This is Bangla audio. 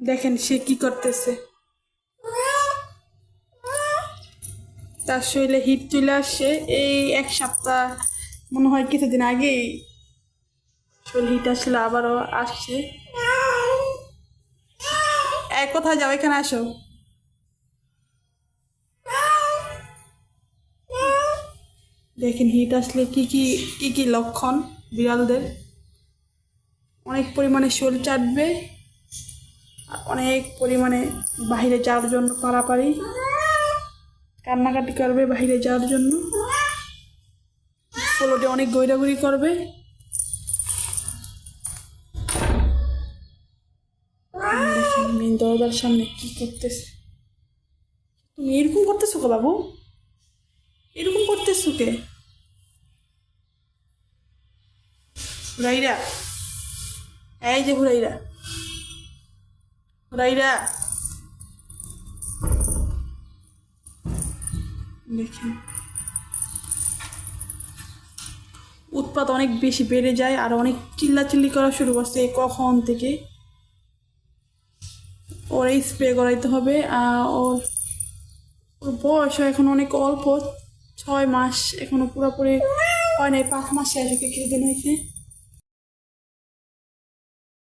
দেখেন সে কি করতেছে। তার শরীরে হিট চলে আসছে এই এক সপ্তাহ, মনে হয় কিছুদিন আগেই শরীর হিট আসলে আবারও আসছে এক কোথায় যাও, এখানে আসো। দেখেন হিট আসলে কি কি কি কি লক্ষণ বিড়ালদের। অনেক পরিমাণে শরীর চাটবে। অনেক পরিমাণে বাইরে যাওয়ার জন্য পারাপারি। কান্নাকাটি করবে বাইরে যাওয়ার জন্য। ফ্লোটে অনেক গৈরাগুড়ি করবে। মেন দরজার সামনে কি করতেছে? তুমি এরকম করতেছো কে বাবু? এরকম করতেছো কে? হুরাইরা। এই যে হুরাইরা। হুরাইরা দেখেন উৎপাত অনেক বেশি বেড়ে যায় আর অনেক চিল্লাচিল্লি করা শুরু করছে কখন থেকে। ওর এই স্প্রে করাইতে হবে। ওর ওর বয়স এখন অনেক অল্প। ছয় মাস এখনও পুরোপুরি হয় নাই, পাঁচ মাস শেষ হতে কিছুদিন হয়েছে।